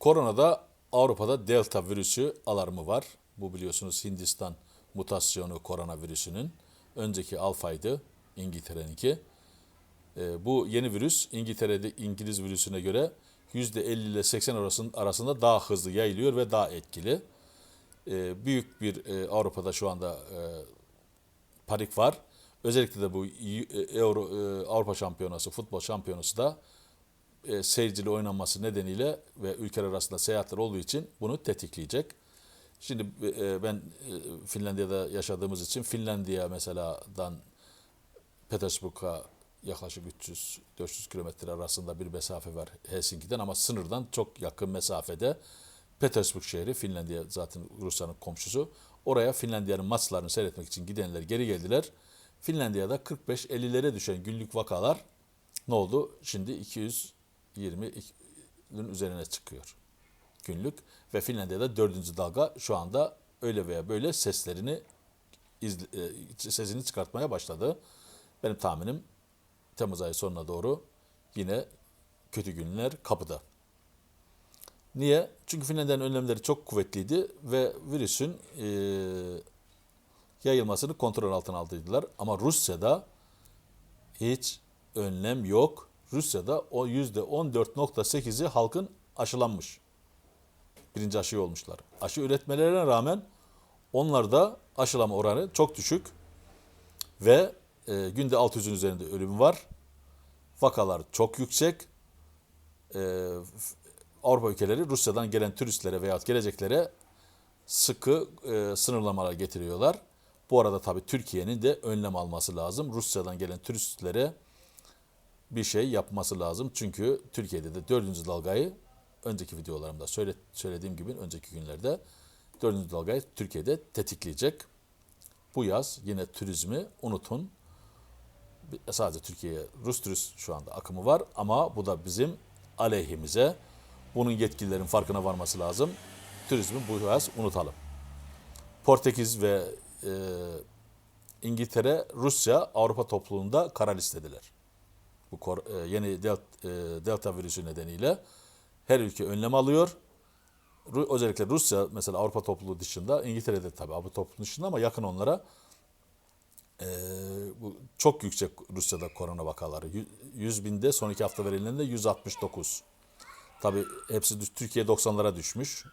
Koronada Avrupa'da delta virüsü alarmı var. Bu biliyorsunuz Hindistan mutasyonu koronavirüsünün. Önceki alfaydı İngiltere'ninki. Ee, bu yeni virüs İngiltere'de İngiliz virüsüne göre %50 ile 80 arasında, daha hızlı yayılıyor ve daha etkili. Ee, büyük bir e, Avrupa'da şu anda e, panik var. Özellikle de bu e, Euro e, Avrupa Şampiyonası, futbol şampiyonası da e, seyircili oynanması nedeniyle ve ülkeler arasında seyahatler olduğu için bunu tetikleyecek. Şimdi e, ben e, Finlandiya'da yaşadığımız için Finlandiya mesela'dan Petersburg'a yaklaşık 300-400 kilometre arasında bir mesafe var Helsinki'den ama sınırdan çok yakın mesafede Petersburg şehri Finlandiya zaten Rusya'nın komşusu. Oraya Finlandiya'nın maçlarını seyretmek için gidenler geri geldiler. Finlandiya'da 45-50'lere düşen günlük vakalar ne oldu? Şimdi 220'nin üzerine çıkıyor günlük ve Finlandiya'da dördüncü dalga şu anda öyle veya böyle seslerini izle, e, sesini çıkartmaya başladı. Benim tahminim Temmuz ayı sonuna doğru yine kötü günler kapıda. Niye? Çünkü Finlandiya'nın önlemleri çok kuvvetliydi ve virüsün e, yayılmasını kontrol altına aldıydılar. Ama Rusya'da hiç önlem yok. Rusya'da o %14.8'i halkın aşılanmış. Birinci aşıyı olmuşlar. Aşı üretmelerine rağmen onlarda aşılama oranı çok düşük ve e, günde 600'ün üzerinde ölüm var. Vakalar çok yüksek. E, Avrupa ülkeleri Rusya'dan gelen turistlere veya geleceklere sıkı e, sınırlamalar getiriyorlar. Bu arada tabii Türkiye'nin de önlem alması lazım. Rusya'dan gelen turistlere bir şey yapması lazım. Çünkü Türkiye'de de dördüncü dalgayı önceki videolarımda söyle, söylediğim gibi önceki günlerde dördüncü dalgayı Türkiye'de tetikleyecek. Bu yaz yine turizmi unutun. Sadece Türkiye'ye Rus turist şu anda akımı var ama bu da bizim aleyhimize. Bunun yetkililerin farkına varması lazım. Turizmi bu yaz unutalım. Portekiz ve e, İngiltere, Rusya Avrupa topluluğunda kara listediler. Bu e, yeni delta, e, delta virüsü nedeniyle her ülke önlem alıyor. Özellikle Rusya mesela Avrupa topluluğu dışında, İngiltere'de tabii Avrupa topluluğu dışında ama yakın onlara e, bu çok yüksek Rusya'da korona vakaları. 100 binde son iki hafta verileninde 169. Tabii hepsi Türkiye 90'lara düşmüş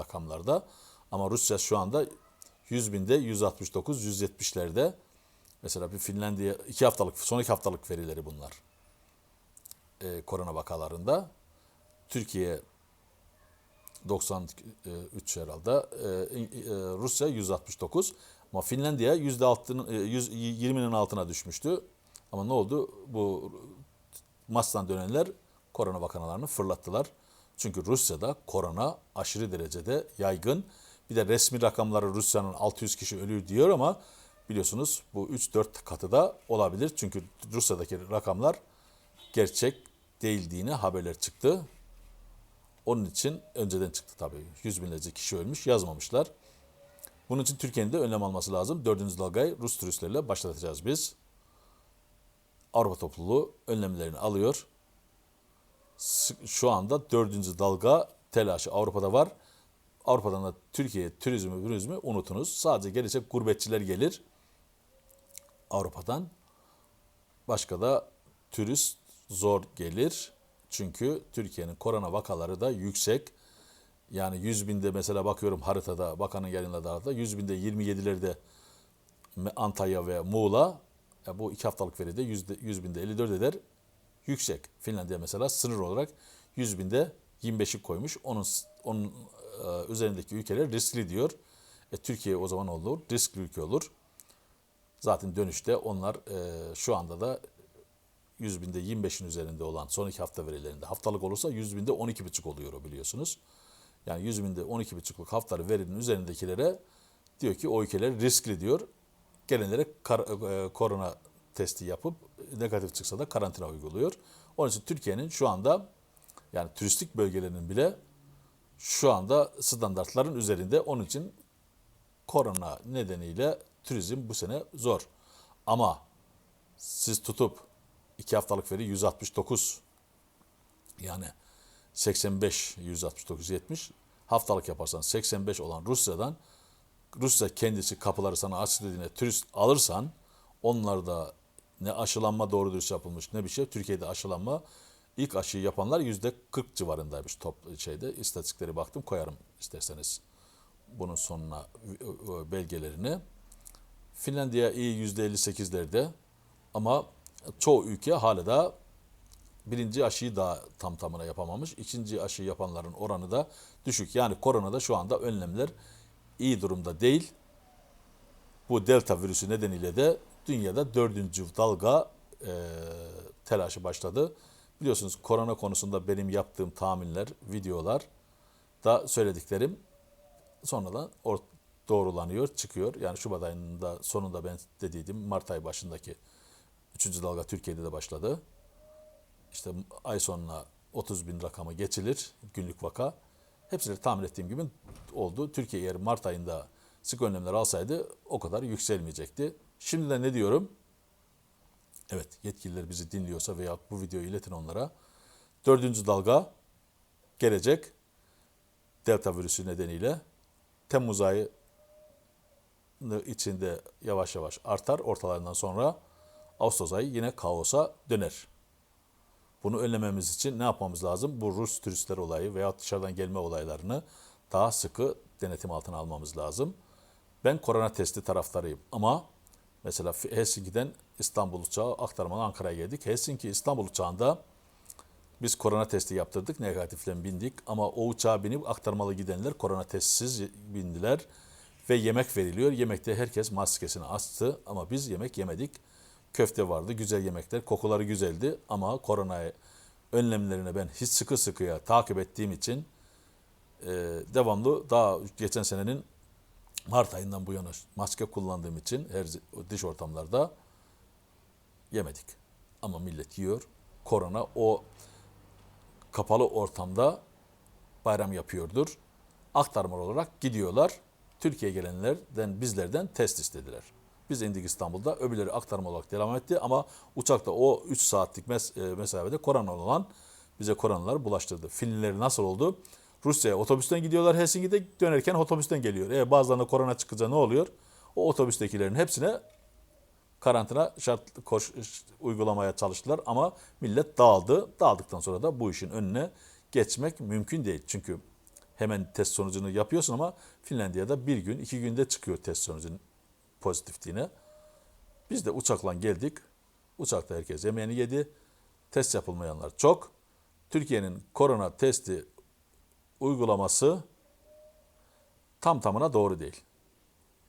rakamlarda. Ama Rusya şu anda 100 binde 169, 170'lerde. Mesela bir Finlandiya iki haftalık, son iki haftalık verileri bunlar. Ee, korona vakalarında. Türkiye 93 herhalde. Ee, Rusya 169. Ama Finlandiya %6'nın, 120'nin altına düşmüştü. Ama ne oldu? Bu Mas'tan dönenler korona vakalarını fırlattılar. Çünkü Rusya'da korona aşırı derecede yaygın. Bir de resmi rakamları Rusya'nın 600 kişi ölüyor diyor ama biliyorsunuz bu 3-4 katı da olabilir. Çünkü Rusya'daki rakamlar gerçek değildiğini haberler çıktı. Onun için önceden çıktı tabii. Yüz binlerce kişi ölmüş yazmamışlar. Bunun için Türkiye'nin de önlem alması lazım. Dördüncü dalgayı Rus turistlerle başlatacağız biz. Avrupa topluluğu önlemlerini alıyor. Şu anda dördüncü dalga telaşı Avrupa'da var. Avrupa'dan da Türkiye turizmi, turizmi unutunuz. Sadece gelecek gurbetçiler gelir Avrupa'dan. Başka da turist zor gelir. Çünkü Türkiye'nin korona vakaları da yüksek. Yani 100 binde mesela bakıyorum haritada, bakanın yayınladığı haritada 100 binde 27'lerde Antalya ve Muğla. Bu iki haftalık veride 100, 100 binde 54 eder. Yüksek. Finlandiya mesela sınır olarak 100 binde 25'i koymuş. Onun, onun e, üzerindeki ülkeler riskli diyor. E, Türkiye o zaman olur, riskli ülke olur. Zaten dönüşte onlar e, şu anda da 100 binde 25'in üzerinde olan son iki hafta verilerinde haftalık olursa 100 binde 12,5 oluyor o biliyorsunuz. Yani 100 binde 12,5'luk haftalık verinin üzerindekilere diyor ki o ülkeler riskli diyor. Gelenlere kar, e, korona testi yapıp negatif çıksa da karantina uyguluyor. Onun için Türkiye'nin şu anda yani turistik bölgelerinin bile şu anda standartların üzerinde. Onun için korona nedeniyle turizm bu sene zor. Ama siz tutup iki haftalık veri 169 yani 85 169 70 haftalık yaparsan 85 olan Rusya'dan Rusya kendisi kapıları sana açtı dediğine turist alırsan onlar da ne aşılanma doğru dürüst yapılmış ne bir şey. Türkiye'de aşılanma ilk aşıyı yapanlar yüzde 40 civarındaymış top şeyde. İstatistikleri baktım koyarım isterseniz bunun sonuna e, belgelerini. Finlandiya iyi yüzde 58'lerde ama çoğu ülke hala da birinci aşıyı da tam tamına yapamamış. İkinci aşıyı yapanların oranı da düşük. Yani koronada şu anda önlemler iyi durumda değil. Bu delta virüsü nedeniyle de dünyada dördüncü dalga e, telaşı başladı. Biliyorsunuz korona konusunda benim yaptığım tahminler, videolar da söylediklerim sonradan or- doğrulanıyor, çıkıyor. Yani Şubat ayında sonunda ben dediydim Mart ay başındaki üçüncü dalga Türkiye'de de başladı. İşte ay sonuna 30 bin rakamı geçilir günlük vaka. Hepsini tahmin ettiğim gibi oldu. Türkiye eğer Mart ayında sık önlemler alsaydı o kadar yükselmeyecekti. Şimdiden ne diyorum? Evet yetkililer bizi dinliyorsa veya bu videoyu iletin onlara. Dördüncü dalga gelecek. Delta virüsü nedeniyle Temmuz ayı içinde yavaş yavaş artar. Ortalarından sonra Ağustos ayı yine kaosa döner. Bunu önlememiz için ne yapmamız lazım? Bu Rus turistler olayı veya dışarıdan gelme olaylarını daha sıkı denetim altına almamız lazım. Ben korona testi taraftarıyım ama mesela Helsinki'den İstanbul uçağı aktarmalı Ankara'ya geldik. Helsinki İstanbul uçağında biz korona testi yaptırdık, negatifle bindik ama o uçağa binip aktarmalı gidenler korona testsiz bindiler ve yemek veriliyor. Yemekte herkes maskesini astı ama biz yemek yemedik. Köfte vardı, güzel yemekler, kokuları güzeldi ama korona önlemlerine ben hiç sıkı sıkıya takip ettiğim için e, devamlı daha geçen senenin Mart ayından bu yana maske kullandığım için her dış ortamlarda yemedik. Ama millet yiyor. Korona o kapalı ortamda bayram yapıyordur. Aktarmalı olarak gidiyorlar. Türkiye'ye gelenlerden bizlerden test istediler. Biz indik İstanbul'da. Öbürleri aktarma olarak devam etti ama uçakta o 3 saatlik mes- e, mesafede korona olan bize koronalar bulaştırdı. Finlileri nasıl oldu? Rusya'ya otobüsten gidiyorlar Helsinki'de dönerken otobüsten geliyor. E, bazılarına korona çıkınca ne oluyor? O otobüstekilerin hepsine karantina şart koş, uygulamaya çalıştılar ama millet dağıldı. Dağıldıktan sonra da bu işin önüne geçmek mümkün değil. Çünkü hemen test sonucunu yapıyorsun ama Finlandiya'da bir gün, iki günde çıkıyor test sonucunun pozitifliğine. Biz de uçakla geldik. Uçakta herkes yemeğini yedi. Test yapılmayanlar çok. Türkiye'nin korona testi uygulaması tam tamına doğru değil.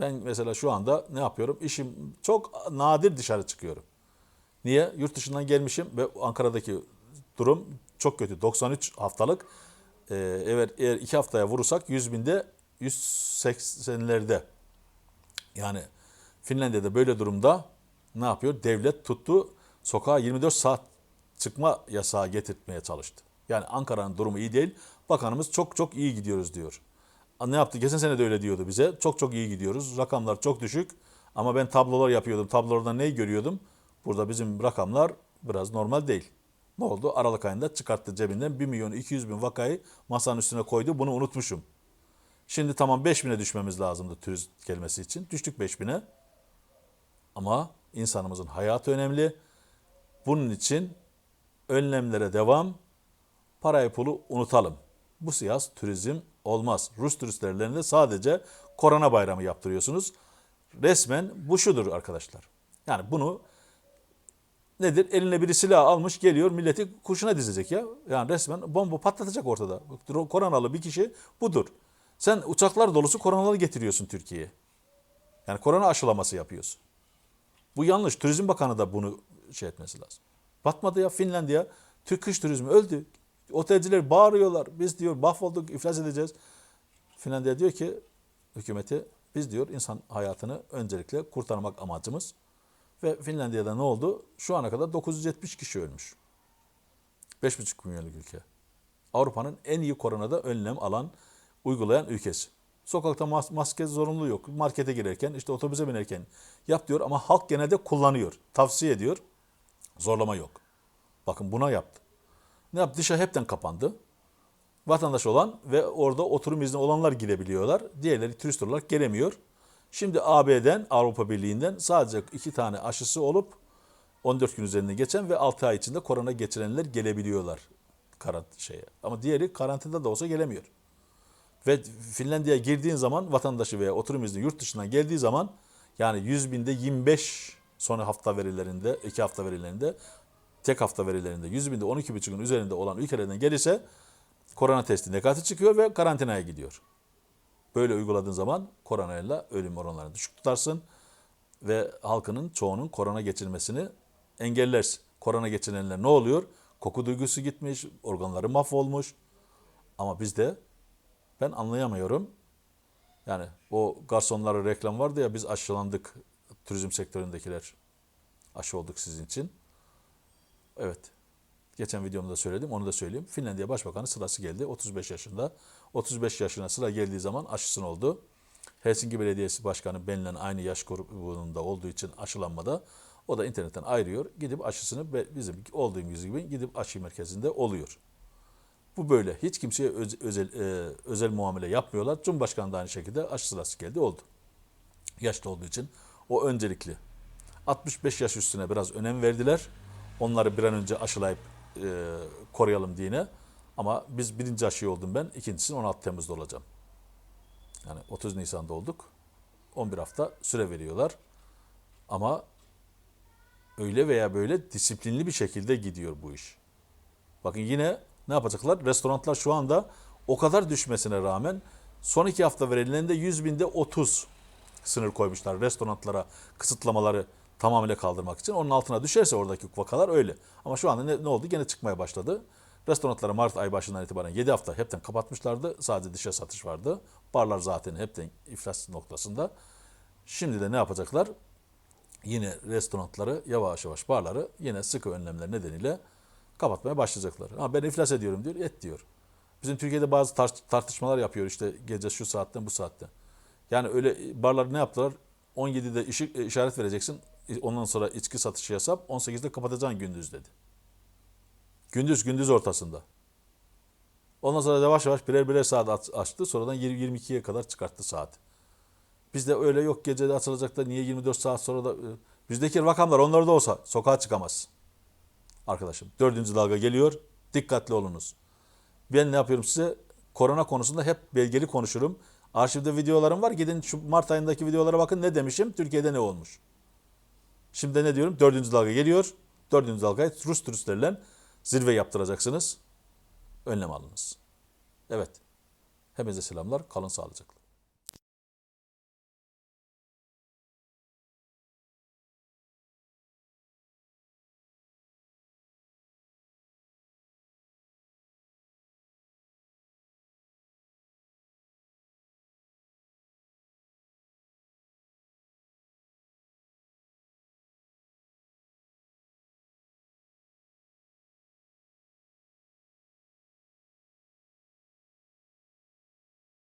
Ben mesela şu anda ne yapıyorum? İşim çok nadir dışarı çıkıyorum. Niye? Yurt dışından gelmişim ve Ankara'daki durum çok kötü. 93 haftalık. Ee, evet eğer iki haftaya vurursak 100 binde 180'lerde. Yani Finlandiya'da böyle durumda ne yapıyor? Devlet tuttu sokağa 24 saat çıkma yasağı getirtmeye çalıştı. Yani Ankara'nın durumu iyi değil. Bakanımız çok çok iyi gidiyoruz diyor. Ne yaptı? Geçen sene de öyle diyordu bize. Çok çok iyi gidiyoruz. Rakamlar çok düşük. Ama ben tablolar yapıyordum. Tablolardan neyi görüyordum? Burada bizim rakamlar biraz normal değil. Ne oldu? Aralık ayında çıkarttı cebinden 1 milyon 200 bin vakayı masanın üstüne koydu. Bunu unutmuşum. Şimdi tamam 5 bine düşmemiz lazımdı turist gelmesi için. Düştük 5 bine. Ama insanımızın hayatı önemli. Bunun için önlemlere devam, parayı pulu unutalım. Bu siyas turizm olmaz. Rus turistlerine sadece korona bayramı yaptırıyorsunuz. Resmen bu şudur arkadaşlar. Yani bunu nedir? Eline biri silah almış geliyor milleti kurşuna dizecek ya. Yani resmen bomba patlatacak ortada. Koronalı bir kişi budur. Sen uçaklar dolusu koronalı getiriyorsun Türkiye'ye. Yani korona aşılaması yapıyorsun. Bu yanlış. Turizm Bakanı da bunu şey etmesi lazım. Batmadı ya Finlandiya. Türk kış turizmi öldü. Otelciler bağırıyorlar. Biz diyor mahvolduk, iflas edeceğiz. Finlandiya diyor ki hükümeti biz diyor insan hayatını öncelikle kurtarmak amacımız. Ve Finlandiya'da ne oldu? Şu ana kadar 970 kişi ölmüş. 5,5 milyonluk ülke. Avrupa'nın en iyi koronada önlem alan, uygulayan ülkesi. Sokakta mas- maske zorunlu yok. Markete girerken, işte otobüse binerken yap diyor ama halk genelde kullanıyor. Tavsiye ediyor. Zorlama yok. Bakın buna yaptı. Ne yaptı? Dışarı hepten kapandı. vatandaş olan ve orada oturum izni olanlar girebiliyorlar. Diğerleri turist olarak gelemiyor. Şimdi AB'den, Avrupa Birliği'nden sadece iki tane aşısı olup 14 gün üzerinde geçen ve 6 ay içinde korona geçirenler gelebiliyorlar karant şeye. Ama diğeri karantinada da olsa gelemiyor. Ve Finlandiya'ya girdiğin zaman vatandaşı veya oturum izni yurt dışından geldiği zaman yani 100 binde 25 son hafta verilerinde, 2 hafta verilerinde, tek hafta verilerinde 100 binde 12,5'ün üzerinde olan ülkelerden gelirse korona testi negatif çıkıyor ve karantinaya gidiyor. Böyle uyguladığın zaman koronayla ölüm oranlarını düşük tutarsın ve halkının çoğunun korona geçirmesini engellersin. Korona geçirenler ne oluyor? Koku duygusu gitmiş, organları mahvolmuş. Ama bizde ben anlayamıyorum. Yani o garsonlara reklam vardı ya biz aşılandık turizm sektöründekiler. Aşı olduk sizin için. Evet. Geçen videomda söyledim onu da söyleyeyim. Finlandiya Başbakanı sırası geldi 35 yaşında. 35 yaşına sıra geldiği zaman aşısını oldu. Helsinki Belediyesi Başkanı benimle aynı yaş grubunda olduğu için aşılanmada o da internetten ayrıyor. Gidip aşısını bizim olduğumuz gibi gidip aşı merkezinde oluyor. Bu böyle. Hiç kimseye öz- özel e, özel muamele yapmıyorlar. Cumhurbaşkanı da aynı şekilde aşı sırası geldi oldu. Yaşlı olduğu için o öncelikli. 65 yaş üstüne biraz önem verdiler. Onları bir an önce aşılayıp e, koruyalım diye. Ama biz birinci aşıyı oldum ben. İkincisini 16 Temmuz'da olacağım. Yani 30 Nisan'da olduk. 11 hafta süre veriyorlar. Ama öyle veya böyle disiplinli bir şekilde gidiyor bu iş. Bakın yine ne yapacaklar? Restoranlar şu anda o kadar düşmesine rağmen son iki hafta verileninde 100 binde 30 sınır koymuşlar restoranlara kısıtlamaları tamamıyla kaldırmak için. Onun altına düşerse oradaki vakalar öyle. Ama şu anda ne, ne oldu? Gene çıkmaya başladı. Restoranları Mart ay başından itibaren 7 hafta hepten kapatmışlardı. Sadece dışa satış vardı. Barlar zaten hepten iflas noktasında. Şimdi de ne yapacaklar? Yine restoranları yavaş yavaş barları yine sıkı önlemler nedeniyle kapatmaya başlayacaklar. Ha ben iflas ediyorum diyor, et diyor. Bizim Türkiye'de bazı tar- tartışmalar yapıyor işte gece şu saatten bu saatten. Yani öyle barlar ne yaptılar? 17'de ışık, e, işaret vereceksin. Ondan sonra içki satışı yasap. 18'de kapatacaksın gündüz dedi. Gündüz gündüz ortasında. Ondan sonra yavaş yavaş birer birer saat aç- açtı. Sonradan 20 22'ye kadar çıkarttı saat. Bizde öyle yok gecede açılacak da niye 24 saat sonra da... e, Bizdeki rakamlar onlarda olsa sokağa çıkamaz. Arkadaşım dördüncü dalga geliyor. Dikkatli olunuz. Ben ne yapıyorum size? Korona konusunda hep belgeli konuşurum. Arşivde videolarım var. Gidin şu Mart ayındaki videolara bakın ne demişim. Türkiye'de ne olmuş. Şimdi ne diyorum? Dördüncü dalga geliyor. Dördüncü dalgayı Rus turistlerle zirve yaptıracaksınız. Önlem alınız. Evet. Hepinize selamlar. Kalın sağlıcakla.